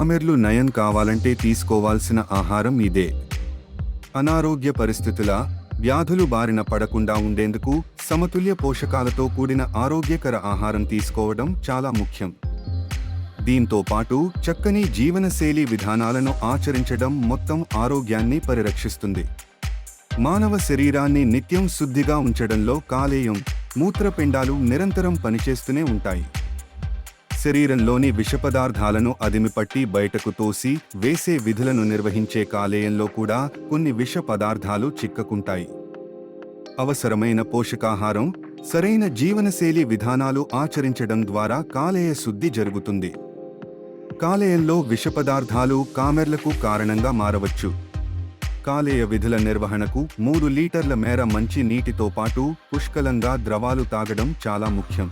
కామెర్లు నయం కావాలంటే తీసుకోవాల్సిన ఆహారం ఇదే. అనారోగ్య పరిస్థితుల వ్యాధులు బారిన పడకుండా ఉండేందుకు సమతుల్య పోషకాలతో కూడిన ఆరోగ్యకర ఆహారం తీసుకోవడం చాలా ముఖ్యం. దీంతో పాటు చక్కని జీవనశైలి విధానాలను ఆచరించడం మొత్తం ఆరోగ్యాన్ని పరిరక్షిస్తుంది. మానవ శరీరాన్ని నిత్యం శుద్ధిగా ఉంచడంలో కాలేయం మూత్రపిండాలు నిరంతరం పనిచేస్తూనే ఉంటాయి. శరీరంలోని విష పదార్థాలను అదిమిపట్టి బయటకు తోసి వేసే విధులను నిర్వహించే కాలేయంలో కూడా కొన్ని విష పదార్థాలు చిక్కకుంటాయి. అవసరమైన పోషకాహారం సరైన జీవనశైలి విధానాలు ఆచరించడం ద్వారా కాలేయ శుద్ధి జరుగుతుంది. కాలేయంలో విష పదార్థాలు కామెర్లకు కారణంగా మారవచ్చు. కాలేయ విధుల నిర్వహణకు మూడు లీటర్ల మేర మంచి నీటితో పాటు పుష్కలంగా ద్రవాలు తాగడం చాలా ముఖ్యం.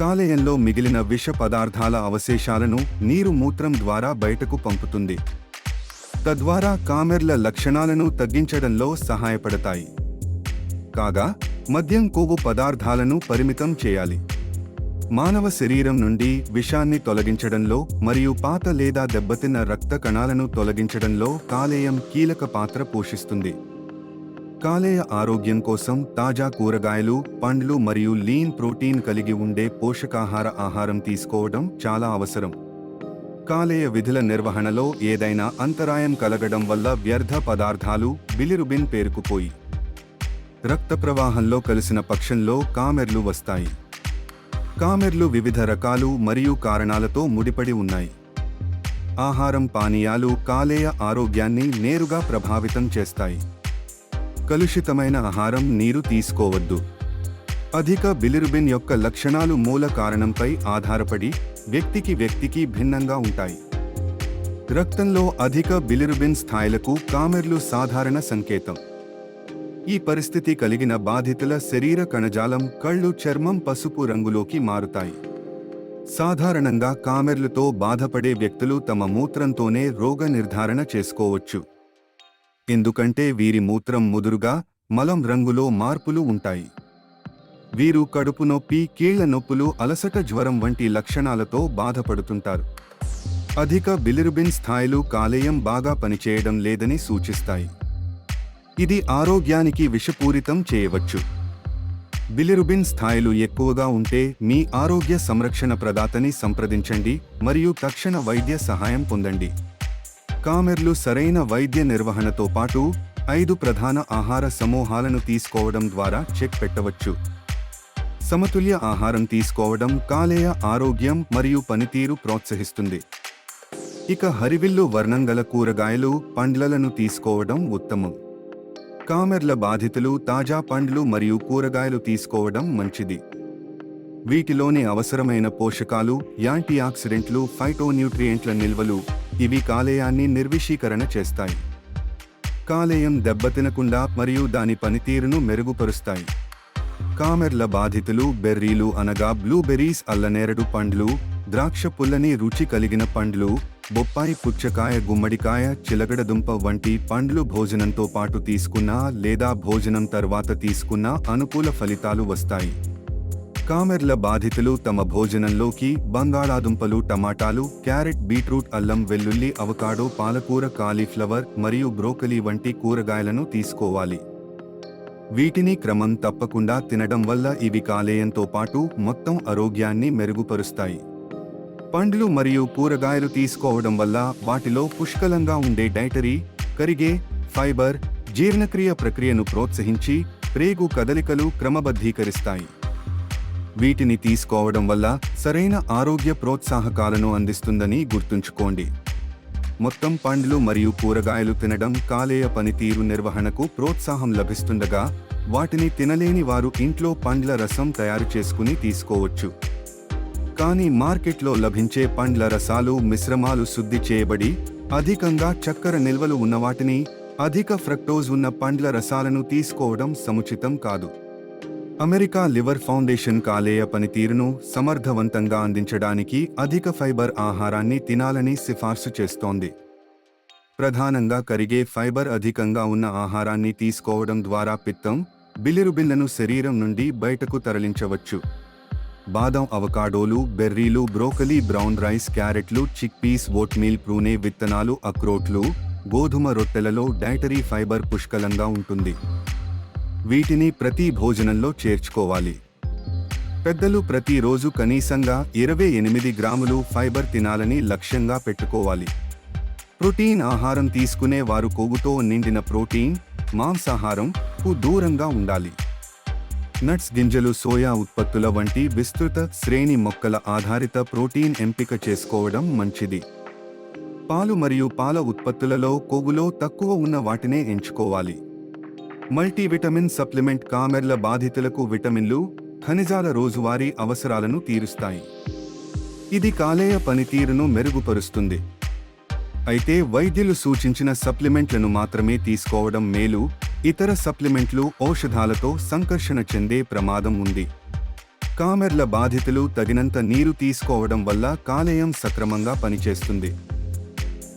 కాలేయంలో మిగిలిన విష పదార్థాల అవశేషాలను నీరు మూత్రం ద్వారా బయటకు పంపుతుంది. తద్వారా కామెర్ల లక్షణాలను తగ్గించడంలో సహాయపడతాయి. కాగా మద్యం కొవ్వు పదార్థాలను పరిమితం చేయాలి. మానవ శరీరం నుండి విషాన్ని తొలగించడంలో మరియు పాత లేదా దెబ్బతిన్న రక్త కణాలను తొలగించడంలో కాలేయం కీలక పాత్ర పోషిస్తుంది. కాలేయ ఆరోగ్యం కోసం తాజా కూరగాయలు పండ్లు మరియు లీన్ ప్రోటీన్ కలిగి ఉండే పోషకాహార ఆహారం తీసుకోవడం చాలా అవసరం. కాలేయ విధుల నిర్వహణలో ఏదైనా అంతరాయం కలగడం వల్ల వ్యర్థ పదార్థాలు బిలిరుబిన్ పేరుకుపోయి రక్త ప్రవాహంలో కలిసిన పక్షంలో కామెర్లు వస్తాయి. కామెర్లు వివిధ రకాలు మరియు కారణాలతో ముడిపడి ఉన్నాయి. ఆహారం పానీయాలు కాలేయ ఆరోగ్యాన్ని నేరుగా ప్రభావితం చేస్తాయి. కలుషితమైన ఆహారం నీరు తీసుకోవద్దు. అధిక బిలిరుబిన్ యొక్క లక్షణాలు మూల కారణంపై ఆధారపడి వ్యక్తికి వ్యక్తికి భిన్నంగా ఉంటాయి. రక్తంలో అధిక బిలిరుబిన్ స్థాయిలకు కామెర్లు సాధారణ సంకేతం. ఈ పరిస్థితి కలిగిన బాధితుల శరీర కణజాలం కళ్ళు చర్మం పసుపు రంగులోకి మారుతాయి. సాధారణంగా కామెర్లతో బాధపడే వ్యక్తులు తమ మూత్రంతోనే రోగ నిర్ధారణ చేసుకోవచ్చు. ఎందుకంటే వీరి మూత్రం ముదురుగా మలం రంగులో మార్పులు ఉంటాయి. వీరు కడుపు నొప్పి కీళ్ళ నొప్పులు అలసట జ్వరం వంటి లక్షణాలతో బాధపడుతుంటారు. అధిక బిలిరుబిన్ స్థాయిలు కాలేయం బాగా పనిచేయడం లేదని సూచిస్తాయి. ఇది ఆరోగ్యానికి విషపూరితం చేయవచ్చు. బిలిరుబిన్ స్థాయిలు ఎక్కువగా ఉంటే మీ ఆరోగ్య సంరక్షణ ప్రదాతని సంప్రదించండి మరియు తక్షణ వైద్య సహాయం పొందండి. కామెర్లు సరైన వైద్య నిర్వహణతో పాటు ఐదు ప్రధాన ఆహార సమూహాలను తీసుకోవడం ద్వారా చెక్ పెట్టవచ్చు. సమతుల్య ఆహారం తీసుకోవడం కాలేయ ఆరోగ్యం మరియు పనితీరు ప్రోత్సహిస్తుంది. ఇక హరివిల్లు వర్ణం గల కూరగాయలు పండ్లను తీసుకోవడం ఉత్తమం. కామెర్ల బాధితులు తాజా పండ్లు మరియు కూరగాయలు తీసుకోవడం మంచిది. వీటిలోని అవసరమైన పోషకాలు యాంటీ ఆక్సిడెంట్లు ఫైటోన్యూట్రియంట్ల నిల్వలు ఇవి కాలేయాన్ని నిర్విషీకరణ చేస్తాయి. కాలేయం దెబ్బతినకుండా మరియు దాని పనితీరును మెరుగుపరుస్తాయి. కామెర్ల బాధితులు బెర్రీలు అనగా బ్లూబెర్రీస్ అల్లనేరడు పండ్లు ద్రాక్ష పుల్లని రుచి కలిగిన పండ్లు బొప్పాయి పుచ్చకాయ గుమ్మడికాయ చిలగడదుంప వంటి పండ్లు భోజనంతో పాటు తీసుకున్నా లేదా భోజనం తర్వాత తీసుకున్నా అనుకూల ఫలితాలు వస్తాయి. కామెర్ల బాధితులు తమ భోజనంలోకి బంగాళాదుంపలు టమాటాలు క్యారెట్ బీట్రూట్ అల్లం వెల్లుల్లి అవకాడో పాలకూర కాలీఫ్లవర్ మరియు బ్రోకలీ వంటి కూరగాయలను తీసుకోవాలి. వీటిని క్రమం తప్పకుండా తినడం వల్ల ఇవి కాలేయంతో పాటు మొత్తం ఆరోగ్యాన్ని మెరుగుపరుస్తాయి. పండ్లు మరియు కూరగాయలు తీసుకోవడం వల్ల వాటిలో పుష్కలంగా ఉండే డైటరీ కరిగే ఫైబర్ జీర్ణక్రియ ప్రక్రియను ప్రోత్సహించి ప్రేగు కదలికలు క్రమబద్ధీకరిస్తాయి. వీటిని తీసుకోవడం వల్ల సరైన ఆరోగ్య ప్రోత్సాహకాలను అందిస్తుందని గుర్తుంచుకోండి. మొత్తం పండ్లు మరియు కూరగాయలు తినడం కాలేయ పనితీరు నిర్వహణకు ప్రోత్సాహం లభిస్తుండగా వాటిని తినలేని వారు ఇంట్లో పండ్ల రసం తయారు చేసుకుని తీసుకోవచ్చు. కానీ మార్కెట్లో లభించే పండ్ల రసాలు మిశ్రమాలు శుద్ధి చేయబడి అధికంగా చక్కెర నిల్వలు ఉన్నవాటిని అధిక ఫ్రక్టోజ్ ఉన్న పండ్ల రసాలను తీసుకోవడం సముచితం కాదు. అమెరికా లివర్ ఫౌండేషన్ కాలేయ పనితీరును సమర్థవంతంగా అందించడానికి అధిక ఫైబర్ ఆహారాన్ని తినాలని సిఫార్సు చేస్తోంది. ప్రధానంగా కరిగే ఫైబర్ అధికంగా ఉన్న ఆహారాన్ని తీసుకోవడం ద్వారా పిత్తం బిలిరుబిన్లను శరీరం నుండి బయటకు తరలించవచ్చు. బాదం అవకాడోలు బెర్రీలు బ్రోకలీ బ్రౌన్ రైస్ క్యారెట్లు చిక్ పీస్ ఓట్మీల్ ప్రూనే విత్తనాలు అక్రోట్లు గోధుమ రొట్టెలలో డైటరీ ఫైబర్ పుష్కలంగా ఉంటుంది. వీటిని ప్రతి భోజనంలో చేర్చుకోవాలి. పెద్దలు ప్రతిరోజు కనీసంగా ఇరవై ఎనిమిది గ్రాములు ఫైబర్ తినాలని లక్ష్యంగా పెట్టుకోవాలి. ప్రోటీన్ ఆహారం తీసుకునే వారు కొవ్వుతో నిండిన ప్రోటీన్ మాంసాహారం కు దూరంగా ఉండాలి. నట్స్ గింజలు సోయా ఉత్పత్తుల వంటి విస్తృత శ్రేణి మొక్కల ఆధారిత ప్రోటీన్ ఎంపిక చేసుకోవడం మంచిది. పాలు మరియు పాల ఉత్పత్తులలో కొవ్వులో తక్కువ ఉన్న వాటినే ఎంచుకోవాలి. మల్టీవిటమిన్ సప్లిమెంట్ కామెర్ల బాధితులకు విటమిన్లు ఖనిజాల రోజువారీ అవసరాలను తీరుస్తాయి. ఇది కాలేయ పనితీరును మెరుగుపరుస్తుంది. అయితే వైద్యులు సూచించిన సప్లిమెంట్లను మాత్రమే తీసుకోవడం మేలు. ఇతర సప్లిమెంట్లు ఔషధాలతో సంకర్షణ చెందే ప్రమాదం ఉంది. కామెర్ల బాధితులు తగినంత నీరు తీసుకోవడం వల్ల కాలేయం సక్రమంగా పనిచేస్తుంది.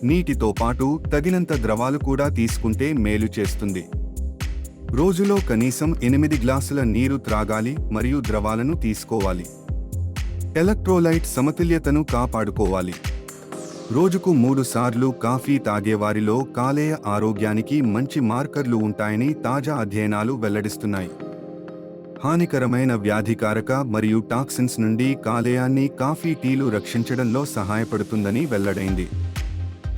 నీటితో పాటు తగినంత ద్రవాలు కూడా తీసుకుంటే మేలు చేస్తుంది. రోజులో కనీసం ఎనిమిది గ్లాసుల నీరు త్రాగాలి మరియు ద్రవాలను తీసుకోవాలి. ఎలక్ట్రోలైట్ సమతుల్యతను కాపాడుకోవాలి. రోజుకు మూడు సార్లు కాఫీ తాగేవారిలో కాలేయ ఆరోగ్యానికి మంచి మార్కర్లు ఉంటాయని తాజా అధ్యయనాలు వెల్లడిస్తున్నాయి. హానికరమైన వ్యాధికారక మరియు టాక్సిన్స్ నుండి కాలేయాన్ని కాఫీ టీలు రక్షించడంలో సహాయపడుతుందని వెల్లడైంది.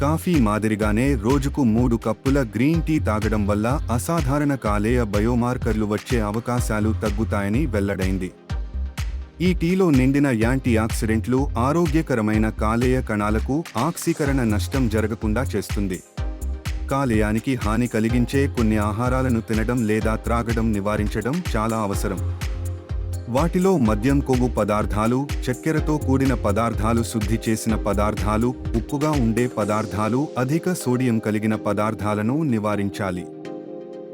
కాఫీ మాదిరిగానే రోజుకు మూడు కప్పుల గ్రీన్ టీ తాగడం వల్ల అసాధారణ కాలేయ బయోమార్కర్లు వచ్చే అవకాశాలు తగ్గుతాయని వెల్లడైంది. ఈ టీలో నిండిన యాంటీ ఆక్సిడెంట్లు ఆరోగ్యకరమైన కాలేయ కణాలకు ఆక్సీకరణ నష్టం జరగకుండా చేస్తుంది. కాలేయానికి హాని కలిగించే కొన్ని ఆహారాలను తినడం లేదా త్రాగడం నివారించడం చాలా అవసరం. వాటిలో మద్యం కొవ్వు పదార్థాలు చక్కెరతో కూడిన పదార్థాలు శుద్ధి చేసిన పదార్థాలు ఉప్పుగా ఉండే పదార్థాలు అధిక సోడియం కలిగిన పదార్థాలను నివారించాలి.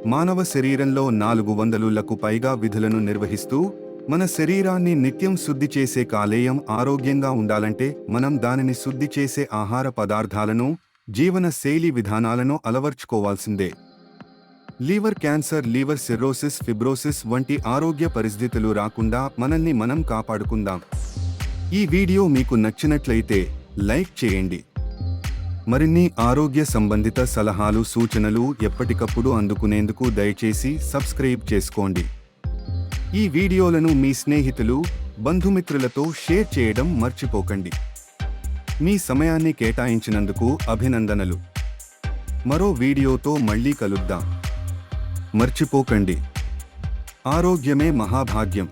మానవ శరీరంలో నాలుగు వందలులకు పైగా విధులను నిర్వహిస్తూ మన శరీరాన్ని నిత్యం శుద్ధి చేసే కాలేయం ఆరోగ్యంగా ఉండాలంటే మనం దానిని శుద్ధి చేసే ఆహార పదార్థాలను జీవన శైలి విధానాలను అలవర్చుకోవాల్సిందే. Liver cancer liver cirrhosis fibrosis వంటి ఆరోగ్య పరిస్థితులు రాకుండా మనల్ని మనం కాపాడుకుందాం. ఈ వీడియో మీకు నచ్చినట్లయితే లైక్ చేయండి. మరిన్ని ఆరోగ్య సంబంధిత సలహాలు సూచనలు ఎప్పటికప్పుడు అందుకునేందుకు దయచేసి సబ్స్క్రైబ్ చేసుకోండి. ఈ వీడియోలను మీ స్నేహితులు బంధుమిత్రులతో షేర్ చేయడం మర్చిపోకండి. మీ సమయాన్ని కేటాయించినందుకు అభినందనలు. మరో వీడియోతో మళ్ళీ కలుద్దాం. మర్చిపోకండి. ఆరోగ్యమే మహాభాగ్యం.